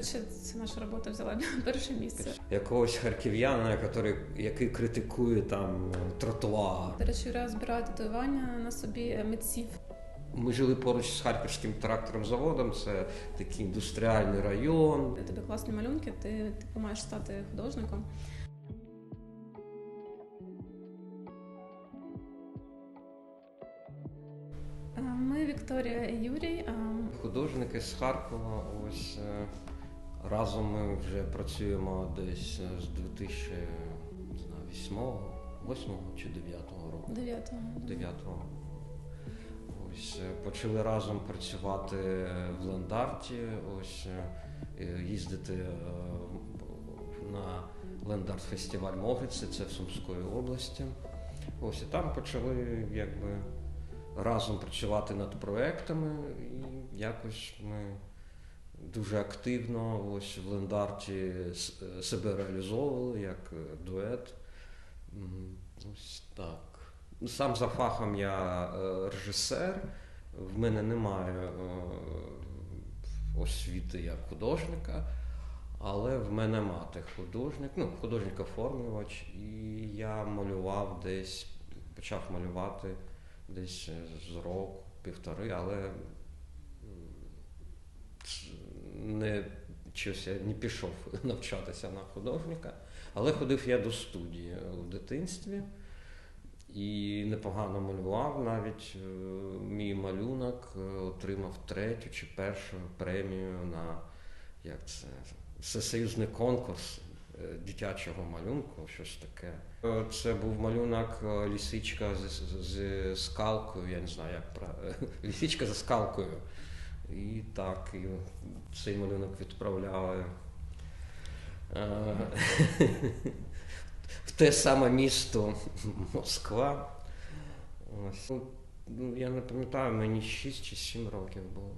Речі, це наша робота взяла перше місце. Якогось харків'янина, який, який критикує там тротуар. До речі, Юра збирає татуювання на собі митців. Ми жили поруч з харківським трактором заводом. Це такий індустріальний район. У тебе класні малюнки, ти типу, маєш стати художником. Е, Ми Вікторія і Юрій. е, Художники з Харкова. Ось е, разом ми вже працюємо десь е, з 2008 8 чи 9 року. 9 9-го. Ось е, почали разом працювати в Лендарті, ось е, їздити на Лендарт фестиваль Могриці, це в Сумської області. Ось і там почали якби разом працювати над проектами, і якось ми дуже активно ось в Лендарті е, себе реалізовували як е, дует. Ось так. Сам за фахом я е, режисер, в мене немає освіти як художника, але в мене мати художник, ну, художник-оформлювач, і я малював десь, почав малювати десь з року, півтори, але не, щось я не пішов навчатися на художника, але ходив я до студії у дитинстві. І непогано малював навіть е, мій малюнок е, отримав третю чи першу премію на як це, всесоюзний конкурс е, дитячого малюнку, щось таке. Це був малюнок лісичка з, з, з скалкою, я не знаю, як правильно. Лісичка за скалкою. І так, і цей малюнок відправляли. е, в те саме місто Москва. Ось. Ну, Я не пам'ятаю, мені 6 чи 7 років було.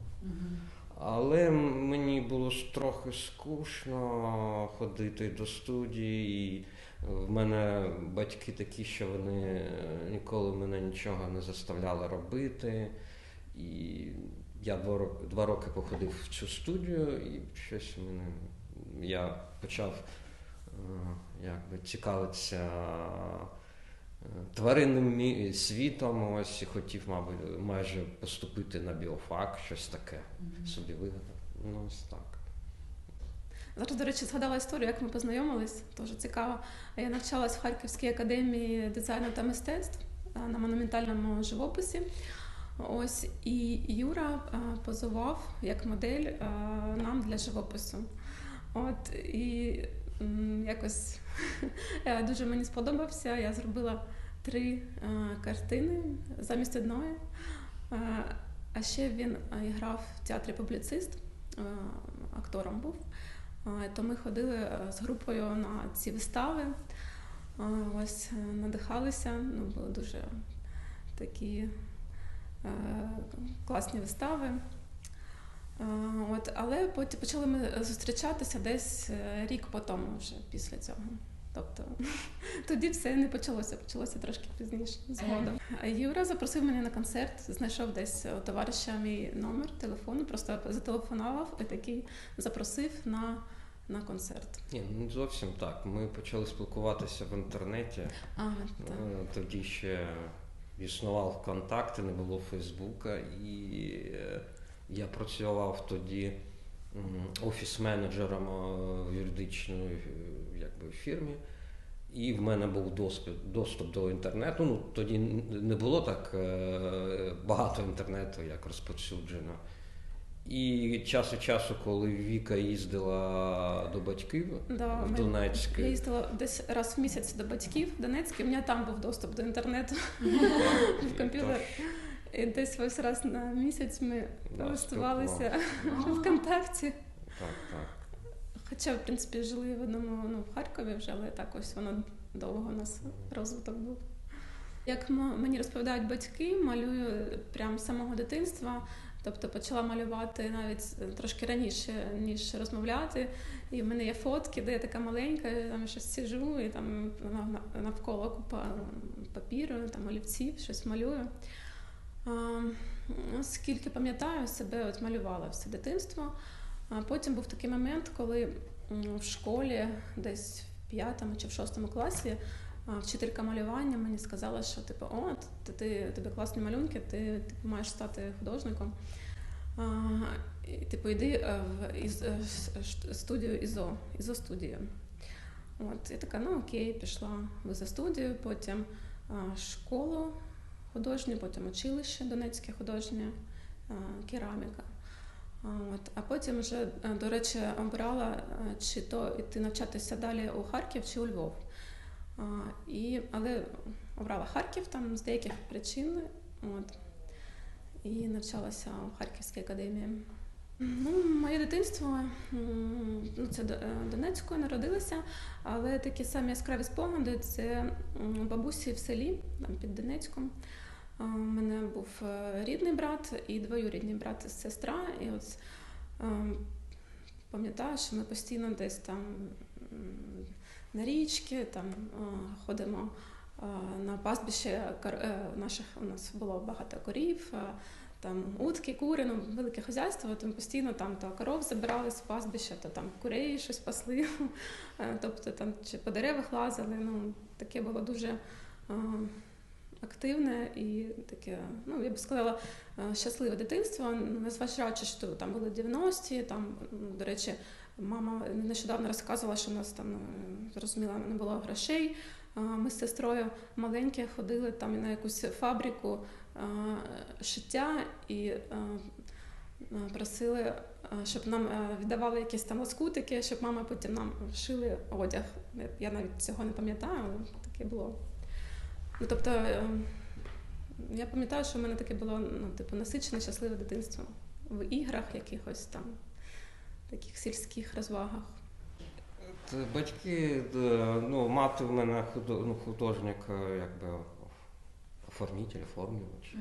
Але мені було трохи скучно ходити до студії. І в мене батьки такі, що вони е, ніколи мене нічого не заставляли робити. І я два роки, два роки походив в цю студію, і щось мене я почав е, якби цікавитися е, тваринним світом. Ось і хотів, мабуть, майже поступити на біофак, щось таке собі вигадав. Ну, ось так. Зараз, до речі, згадала історію, як ми познайомились. Дуже цікаво. Я навчалась в Харківській академії дизайну та мистецтв на монументальному живописі. Ось і Юра позував як модель нам для живопису. От і якось е, дуже мені сподобався. Я зробила три картини замість одної. А, ще він грав в театрі публіцист, актором був. То ми ходили з групою на ці вистави. Ось е, надихалися. Ну, були дуже такі класні вистави. Е, От, але потім почали ми зустрічатися десь е, рік по тому, вже після цього. Тобто тоді все не почалося, почалося трошки пізніше згодом. Юра запросив мене на концерт, знайшов десь у товариша мій номер телефону, просто зателефонував і такий запросив на, на концерт. Ні, ну зовсім так. Ми почали спілкуватися в інтернеті. А, так. Е, Тоді ще існував ВКонтакт, не було Фейсбука, і е, я працював тоді офіс-менеджером е, в юридичній е, якби, фірмі. І в мене був доступ, доступ до інтернету. Ну, тоді не було так багато інтернету, як розповсюджено. І час від часу, коли Віка їздила до батьків Да, в Донецьк, Я їздила десь раз в місяць до батьків в Донецьк, і у мене там був доступ до інтернету в комп'ютер. І десь ось раз на місяць ми спілкувалися. ВКонтакті. Так, так. Хоча, в принципі, жили в одному ну, в Харкові вже, але так ось воно довго у нас розвиток був. Як мені розповідають батьки, малюю прямо з самого дитинства. Тобто почала малювати навіть трошки раніше, ніж розмовляти. І в мене є фотки, де я така маленька, я там щось сижу, і там нав- навколо купа папіру, там олівців, щось малюю. Скільки пам'ятаю, себе от малювала все дитинство. А потім був такий момент, коли в школі, десь в п'ятому чи в шостому класі, вчителька малювання мені сказала, що типу, о, ти, ти, тебе класні малюнки, ти типу, маєш стати художником. А, і, типу, йди е, в із, е, студію ІЗО, ІЗО студію. От, я така, ну окей, пішла в ІЗО студію, потім а, школу художню, потім училище Донецьке художнє, а, кераміка. А, От, а потім вже, е, до речі, обрала, чи то йти навчатися далі у Харків чи у Львов. І, але обрала Харків там з деяких причин. От, і навчалася у Харківській академії. Ну, моє дитинство ну, це е, народилася, але такі самі яскраві спогади це бабусі в селі, там під Донецьком. У мене був е, рідний брат і двоюрідний брат і сестра. І от ем, пам'ятаю, що ми постійно десь там на річки, там ходимо на пастбище е, наших у нас було багато корів. Там утки, кури, ну велике хазяйство, то ми постійно там то коров забирали з пастбища, то там курей щось пасли, Е, тобто там чи по деревах лазили. Ну таке було дуже активне і таке, ну я би сказала, е, щасливе дитинство, незважаючи, що там були 90-ті, там, ну, до речі, мама нещодавно розказувала, що у нас там, е, зрозуміло, не було грошей. Ми з сестрою маленькі ходили там на якусь фабрику е, шиття і е, просили, щоб нам віддавали якісь там лоскутики, щоб мама потім нам шили одяг. Я- навіть цього не пам'ятаю, але таке було. Ну, тобто, я пам'ятаю, що в мене таке було ну, типу, насичене, щасливе дитинство в іграх, якихось там таких сільських розвагах. Батьки, ну, мати в мене ну, художник, е, якби оформитель, оформлювач.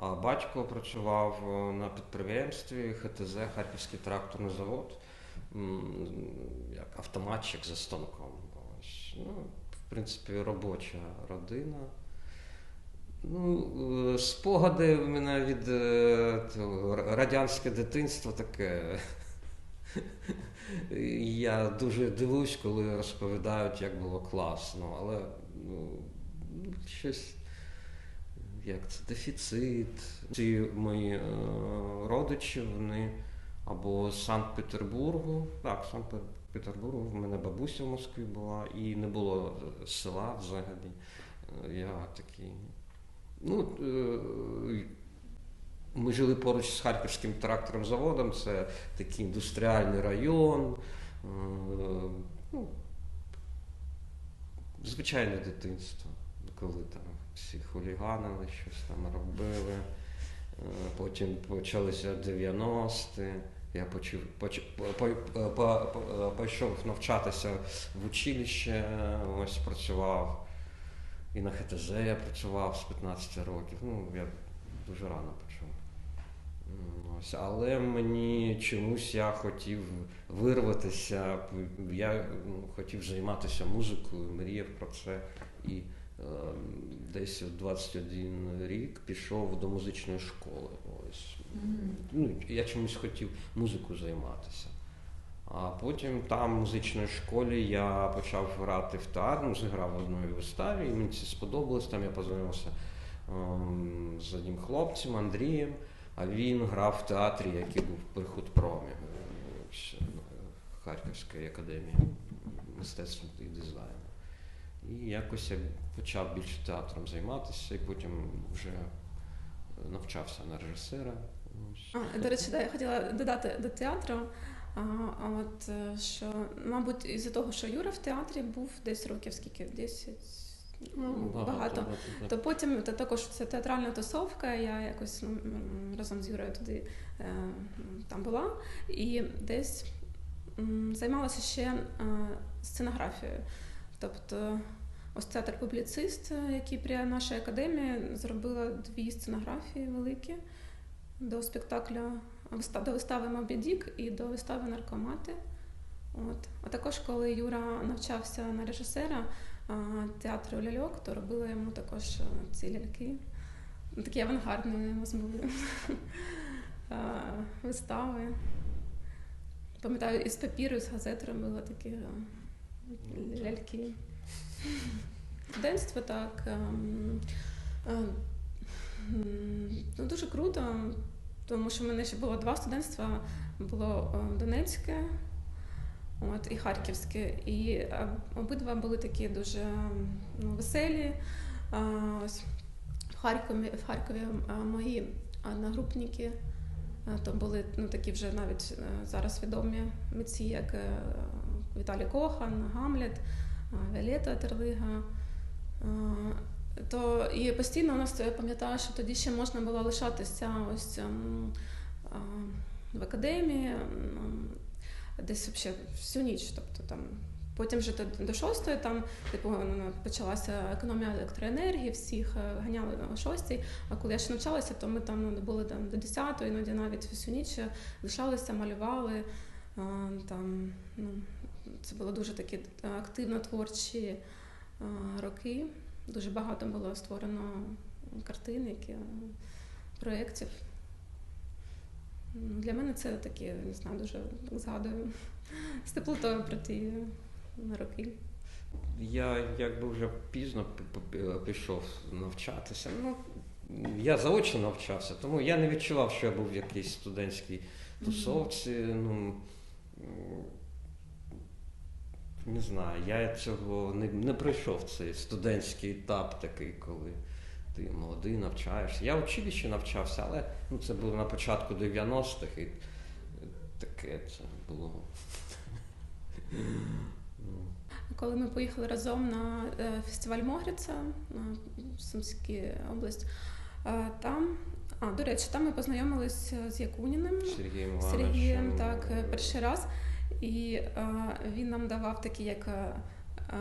А батько працював е, на підприємстві ХТЗ, Харківський тракторний завод, як автоматчик за станком. Ось. Ну, в принципі, робоча родина. Ну, е, спогади в мене від е, радянське дитинство таке. Я дуже дивуюсь, коли розповідають, як було класно, але ну, щось як це дефіцит. Ці мої е, родичі, вони або з Санкт-Петербургу, так, Санкт-Петербургу, в мене бабуся в Москві була, і не було села взагалі. Е, Я такий. Ну, е, ми жили поруч з Харківським тракторним заводом, це такий індустріальний район. е, Ну, звичайне дитинство, коли там всі хуліганили, щось там робили. Е, Потім почалися 90-ті. Я почув, поч, по, по, по, пішов навчатися в училище, ось працював. І на ХТЗ я працював з 15 років. Ну, я дуже рано почав. Ось, але мені чомусь я хотів вирватися, я ну, хотів займатися музикою, мріяв про це. І е, десь в 21 рік пішов до музичної школи. Ось. Ну, я чомусь хотів музикою займатися. А потім там, в музичній школі, я почав грати в театр, ну, зіграв в одній виставі, і мені це сподобалось. Там я познайомився ем, з одним хлопцем Андрієм, а він грав в театрі, який був при худпромі е, ну, Харківської академії мистецтва і дизайну. І якось я почав більше театром займатися, і потім вже навчався на режисера. До речі, да, я хотіла додати до театру. А, а от е, що, мабуть, із-за того, що Юра в театрі був десь років скільки? 10, ну, багато. То потім то також це театральна тусовка. Я якось ну, разом з Юрою туди е, там була і десь м, займалася ще е, сценографією. Тобто, ось театр публіцист, е, який при нашій академії зробила дві сценографії великі до спектаклю виста- до вистави Мобі Дік і до вистави Наркомати. От. А також, коли Юра навчався на режисера театру ляльок, то робила йому також е, ці ляльки. Ну, Такі авангардні у нас були вистави. Пам'ятаю, із папіру, з газет робила такі е, ляльки. Студентство так. ем, е, Ну, дуже круто, тому що в мене ще було два студентства. Було Донецьке от, і Харківське. І е, обидва були такі дуже ну, веселі. Ось в Харкові, в Харкові е, мої одногрупники, е, то були ну, такі вже навіть зараз відомі митці, як Віталій Кохан, Гамлет, Віолетта Терлига. То і постійно у нас я пам'ятаю, що тоді ще можна було лишатися ось ем, в академії, ем, десь взагалі всю ніч. Тобто там потім вже до, шостої там типу ну, почалася економія електроенергії, всіх е, ганяли о шостій. А коли я ще навчалася, то ми там ну, були там до десятої, іноді навіть всю ніч лишалися, малювали. Е, Там, ну, це були дуже такі е, активно творчі е, роки. Дуже багато було створено картин, які, проєктів. Для мене це такі, не знаю, дуже згадую з теплотою про ті роки. Я якби вже пізно пішов навчатися. Ну, я заочно навчався, тому я не відчував, що я був в якійсь студентській тусовці. Ну, не знаю, я цього не, не пройшов цей студентський етап такий, коли ти молодий навчаєшся. Я в училищі навчався, але ну, це було на початку 90-х і таке це було. Коли ми поїхали разом на е, фестиваль Могриця на Сумську область, е, там, а, до речі, там ми познайомилися з Якуніним. Сергієм Сергієм, так, е, перший раз. І е, він нам давав такі, як е, е,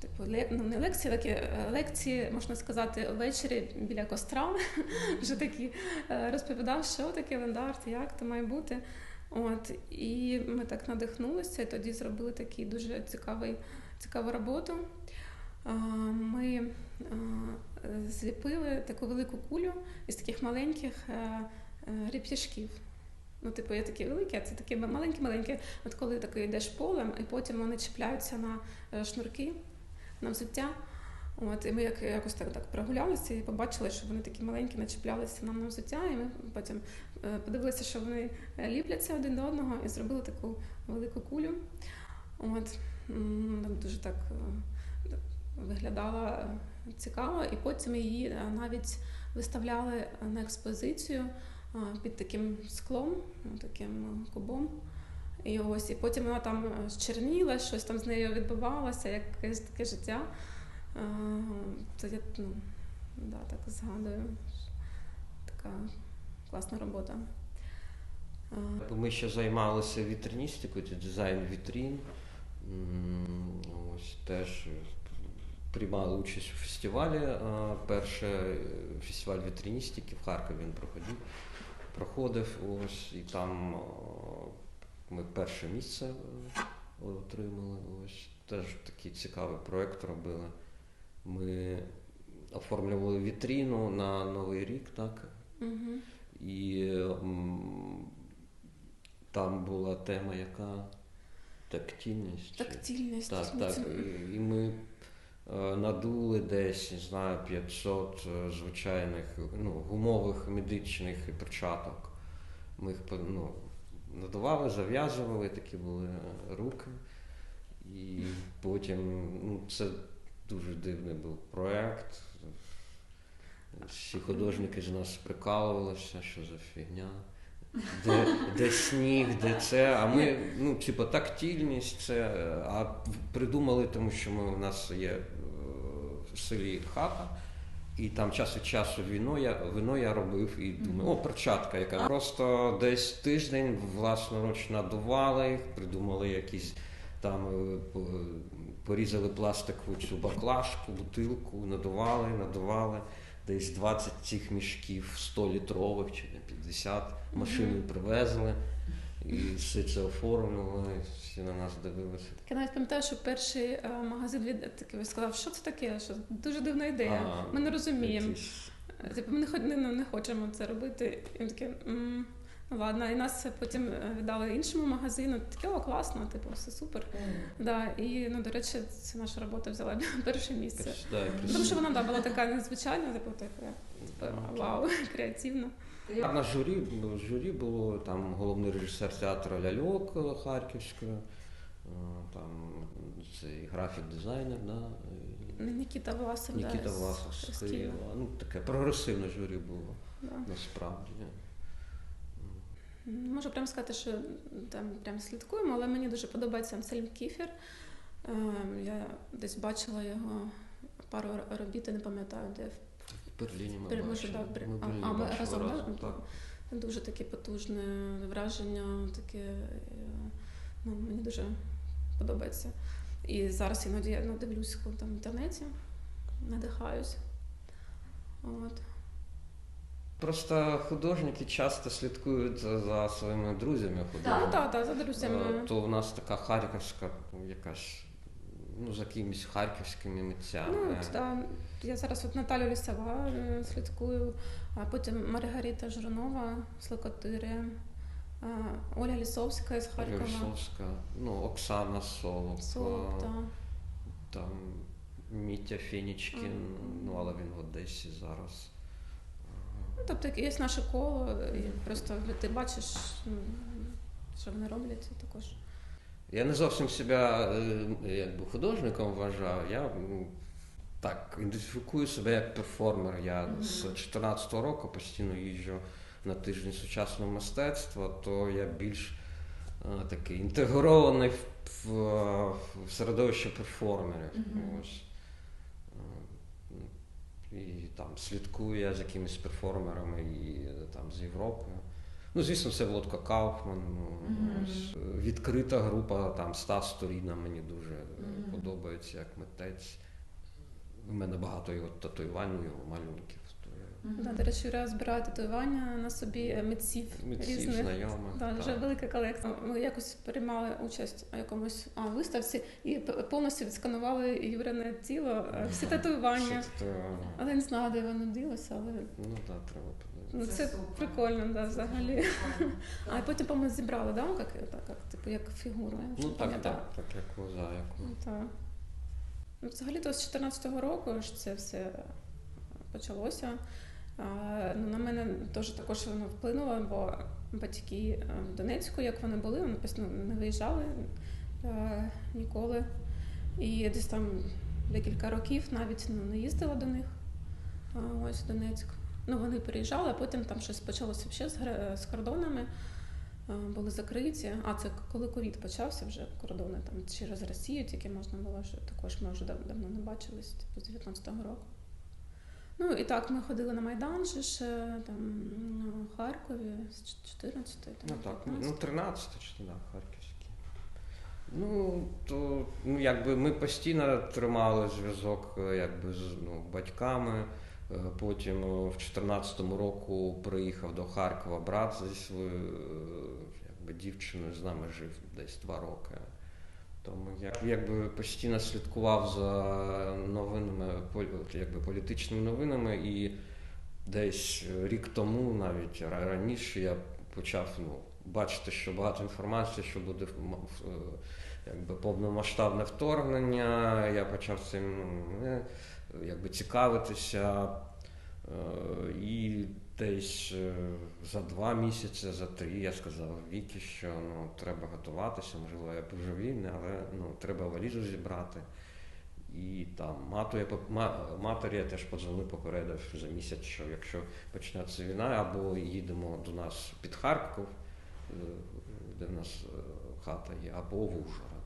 типу, ну, не лекції, такі е, лекції, можна сказати, ввечері біля костра. Вже такі е, розповідав, що таке вендарт, як це має бути. От, і ми так надихнулися, і тоді зробили таку дуже цікавий, цікаву роботу. Ми е, зліпили таку велику кулю із таких маленьких е, реп'яшків. Ну, типу, є такі великі, а це такі маленькі-маленькі. От коли таки йдеш полем, і потім вони чіпляються на шнурки, на взуття. От, і ми як, якось так, так прогулялися і побачили, що вони такі маленькі начіплялися нам на взуття, і ми потім е, подивилися, що вони е, ліпляться один до одного і зробили таку велику кулю. От, дуже так е, виглядала цікаво, і потім її навіть виставляли на експозицію під таким склом, таким кубом. І ось, і потім вона там е, черніла, щось там з нею відбувалося, якесь таке життя. То я ну, да, так згадую. Така класна робота. А, Ми ще займалися вітриністикою, дизайн вітрін. Ось теж приймали участь у фестивалі. а, Перше е, фестиваль вітриністики в Харкові він проходив. Проходив ось і там ми перше місце е, отримали. Ось теж такий цікавий проєкт робили. Ми оформлювали вітріну на Новий рік, так? Угу. І м, там була тема, яка тактильність. Тактильність. Так, так. І- І ми е, надули десь, не знаю, 500 е, звичайних ну, гумових медичних перчаток. Ми їх ну, надували, зав'язували, такі були е, руки. І потім ну, це дуже дивний був проєкт. Всі художники з нас прикалувалися, що за фігня. Де, де сніг, де це. А ми, ну, типу, тактильність, це. А придумали, тому що ми, у нас є е, в селі хата, і там час від часу віно я, вино я робив і думаю, о, перчатка, яка. Просто десь тиждень власноруч надували їх, придумали якісь там е, порізали пластикову цю баклажку, бутилку, надували, надували. Десь 20 цих мішків 100 літрових чи не 50 машини привезли і все це оформлювали, всі на нас дивилися. Так Я навіть пам'ятаю, що перший е, магазин від такий сказав, що це таке, що дуже дивна ідея. А, Ми не розуміємо. якісь- Типу, ми не, не, не хочемо це робити. І він такий, «М, Ладно, і нас потім е, віддали іншому магазину. Таке о, класно, типу, все супер. Да, і ну, до речі, це наша робота взяла перше місце. Тому що вона да, була така незвичайна, типу, така, типу, вау, креативна. На журі, ну, журі було там головний режисер театру Ляльок Харківська, е, там цей графік-дизайнер, да, Нікіта Власов, Нікіта да, Власов з з Києва. Києва. Ну, таке прогресивне журі було, Да. насправді. Можу прямо сказати, що там прям слідкуємо, але мені дуже подобається Ансельм Кіфер. Ем, Я десь бачила його пару робіт, не пам'ятаю, де В Берліні ми може, бачили. в Ми в Берліні а, ми бачили разом, да? разом, так. дуже таке потужне враження, таке ну, мені дуже подобається. І зараз іноді я ну, дивлюсь там в інтернеті, надихаюсь. От. Просто художники часто слідкують за за своїми друзями Ну художниками. так, так, за друзями. Е, То у нас така харківська ну, якась, ну, за якимись харківськими митцями. Ну. Я зараз от Наталю Лісова е, слідкую, а потім Маргарита Жиронова з Локотири, Оля Лісовська з Харкова. Рисовська, ну, Оксана Солод, Солод, е, там Мітя Фінічкін, Мгм. ну але він в Одесі зараз. Ну, тобто є наше коло, і просто ти бачиш, ну, що вони роблять також. Я не зовсім себе е, якби художником вважаю. Я так ідентифікую себе як перформер. Я Мгм. з 14-го року постійно їжджу на тиждень сучасного мистецтва, то я більш е, такий інтегрований в, в, в середовище перформерів. Мгм. Ось. Е, І там слідкую я з якимись перформерами і е, там з Європи. Ну, звісно, це Володко Кауфман. Ну, ось, е, відкрита група, там Стас Туріна мені дуже е, Мгм. подобається як митець. У мене багато його татуювань, його малюнків. Я Да, до речі, Юра збирає татуювання на собі е, митців, митців різних. знайомих. Да, так. вже велика колекція. Ми якось приймали участь у якомусь а, виставці і повністю відсканували Юрине тіло, е, всі татуювання. Але я не знаю, де воно ділося, але Ну так, треба подивитися. ну, Це це прикольно, да, взагалі. А потім, по-моєму, зібрали, да? як, так, як, типу, як фігуру. Ну так, так, так, як мозаїку. Ну, так. Ну, взагалі-то з 14-го року ж це все почалося. Ну, на мене теж також воно вплинуло, бо батьки е, в Донецьку, як вони були, вони постійно не виїжджали е, ніколи. І десь там декілька років навіть ну, не їздила до них. Ось в Донецьк. Ну, вони переїжджали, а потім там щось почалося ще з кордонами. Е, Були закриті. А це коли ковід почався вже кордони там через Росію, тільки можна було, що також ми вже давно не бачились, типу з 19-го року. Ну і так, ми ходили на Майдан же ж е, там ну, в Харкові з 14 там, Ну так, ну 15. 13 чи да, харківські. Ну, то ну, якби ми постійно тримали зв'язок е, якби, з ну, батьками. Е, Потім е, в 14-му року приїхав до Харкова брат зі своєю е, якби, дівчиною, з нами жив десь два роки. Тому я якби постійно слідкував за новинами, якби, політичними новинами, і десь рік тому, навіть раніше, я почав ну, бачити, що багато інформації, що буде якби, повномасштабне вторгнення. Я почав цим ну, якби, цікавитися. Е, І десь е, за два місяці, за три я сказав Вікі, що ну, треба готуватися, можливо, я божевільний, але ну, треба валізу зібрати. І там мату я матері я теж подзвонив, попередив за місяць, що якщо почнеться війна, або їдемо до нас під Харків, е, де в нас хата є, або в Ужгород.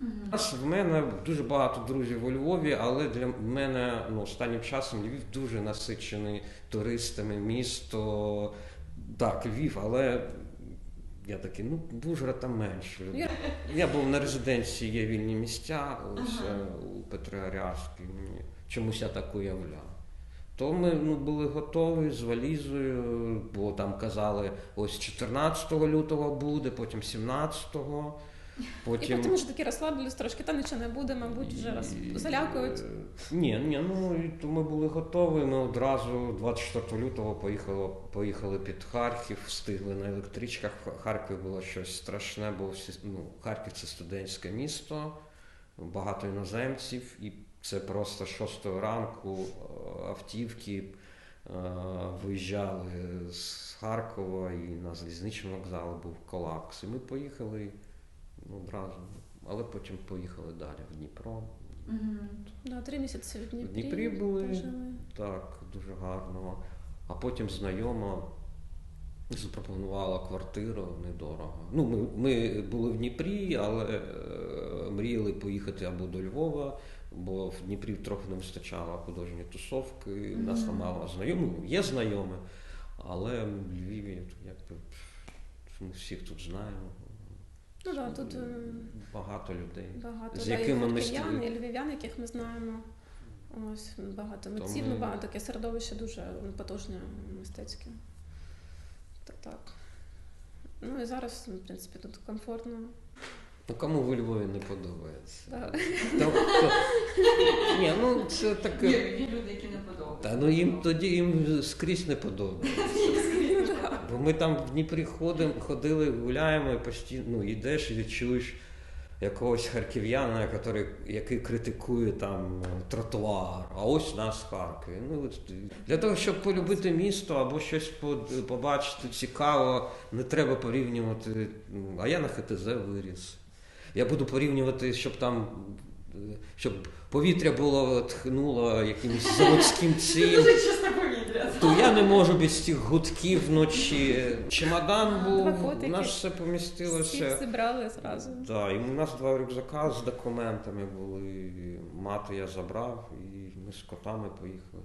У в мене дуже багато друзів у Львові, але для мене ну, останнім часом Львів дуже насичений туристами, місто. Так, Львів, але я такий, ну, Ужгород там менше. Я- був на резиденції, є вільні місця, ось Ага. е, у. Мені чомусь я так уявляв. То ми ну, були готові з валізою, бо там казали, ось 14 лютого буде, потім 17-го. І Потім, потім вже такі розслабились трошки, та нічого не буде, мабуть, вже раз залякують. Ні, ні, ну то ми були готові. Ми одразу 24 лютого поїхали, поїхали під Харків, встигли на електричках. Харкові було щось страшне, бо всі, ну, Харків це студентське місто, багато іноземців, і це просто 6 ранку е, автівки е, виїжджали з Харкова і на залізничному вокзалі був колапс. І ми поїхали одразу, але потім поїхали далі в Дніпро. Мгм. Да, три місяці в Дніпрі. В Дніпрі були. пожили. Так, дуже гарно. А потім знайома запропонувала квартиру недорого. Ну, ми, ми були в Дніпрі, але е, мріяли поїхати або до Львова, бо в Дніпрі трохи не вистачало художньої тусовки. У нас там мало знайомих, є знайомі, але в Львові якби ми всіх тут знаємо. Ну да, тут е, багато людей. багато З якими ми і львів'ян, яких ми знаємо. Ось багато митців, Тому- ну багато таке середовище дуже потужне мистецьке. То так. Ну і зараз, в принципі, тут комфортно. Ну, кому в Львові не подобається? Да. Тобто, ні, ну це Є, таке. є люди, які не подобаються. Та ну їм тоді їм скрізь не подобається. Ми там в Дніпрі ходимо, ходили, гуляємо і постійно ну, йдеш і чуєш якогось харків'яна, який, який критикує там тротуар, а ось нас в Харкові. Ну, для того, щоб полюбити місто або щось побачити цікаво, не треба порівнювати. ну, А я на ХТЗ виріс. Я буду порівнювати, щоб там. е, Щоб повітря було тхнуло якимось заводським цим. То я не можу без цих гудків вночі. Чемодан був, у нас все Всіх помістилося. зібрали зразу. Да, і у нас два рюкзака з документами були. Мати я забрав, і ми з котами поїхали.